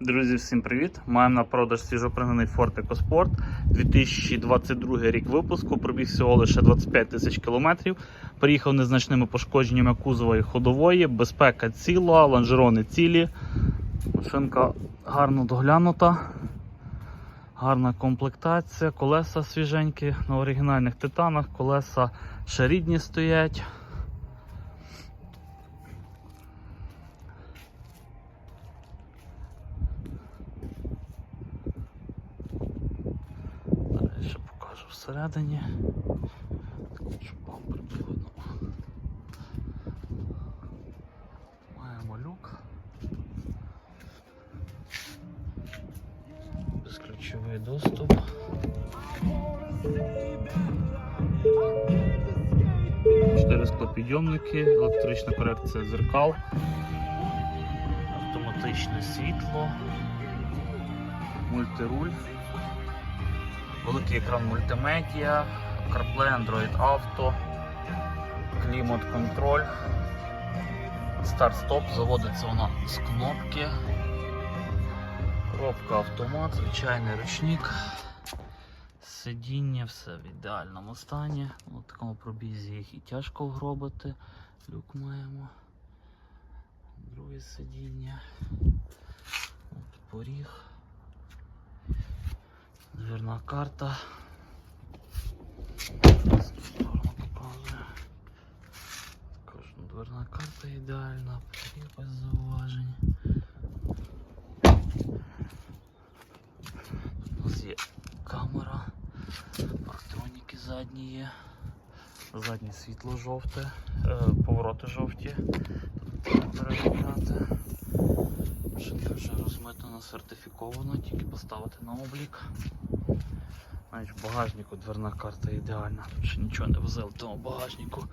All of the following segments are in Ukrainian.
Друзі, всім привіт! Маємо на продаж свіжопригнаний Ford EcoSport 2022 рік випуску. Пробіг всього лише 25 тисяч кілометрів. Приїхав незначними пошкодженнями кузова і ходової, безпека ціла, лонжерони цілі. Машинка гарно доглянута, гарна комплектація, колеса свіженькі на оригінальних титанах, колеса ще рідні стоять. Всередині. Щоб бампер було. Маємо люк. Безключовий доступ. Чотири склопідйомники, електрична корекція зеркал, автоматичне світло, мультируль. Великий екран мультимедіа, CarPlay, Android Auto, клімат контроль, старт-стоп, заводиться вона з кнопки, коробка автомат, звичайний ручник, сидіння, все в ідеальному стані. У такому пробізі їх і тяжко вгробити. Люк маємо. Друге сидіння. От поріг. Дверна карта. Також дверна карта ідеальна, без зауважень. Тут у нас є камера, парктроніки задні є. Заднє світло жовте, е, повороти жовті. Тут перевіряти. Машинка вже розмитана, сертифікована, тільки поставити на облік. Навіть в багажнику дверна карта ідеальна. Ще нічого не возили в тому багажнику.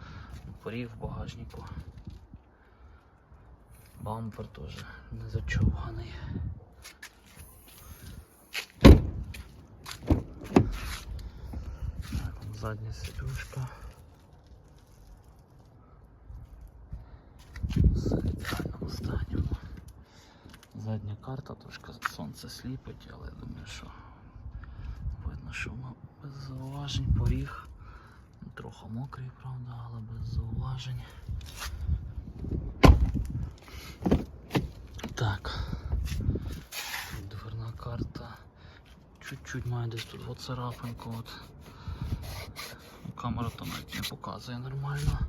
Поріг в багажнику. Бампер теж не там задня сидушка. Все в ідеальному стані. Задня карта, трошки сонце сліпить, але я думаю, що що без зауважень поріг. Трохи мокрий, правда, але без зауважень. Так. Дверна карта. Чуть-чуть має десь тут от царапинку. От. Камера то навіть не показує нормально.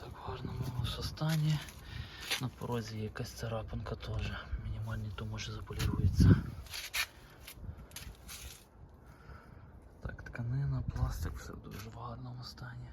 Так, в гарному все стані. На порозі якась царапинка теж. Мінімальний, то може заполірується. Так, тканина, пластик, все в дуже гарному стані.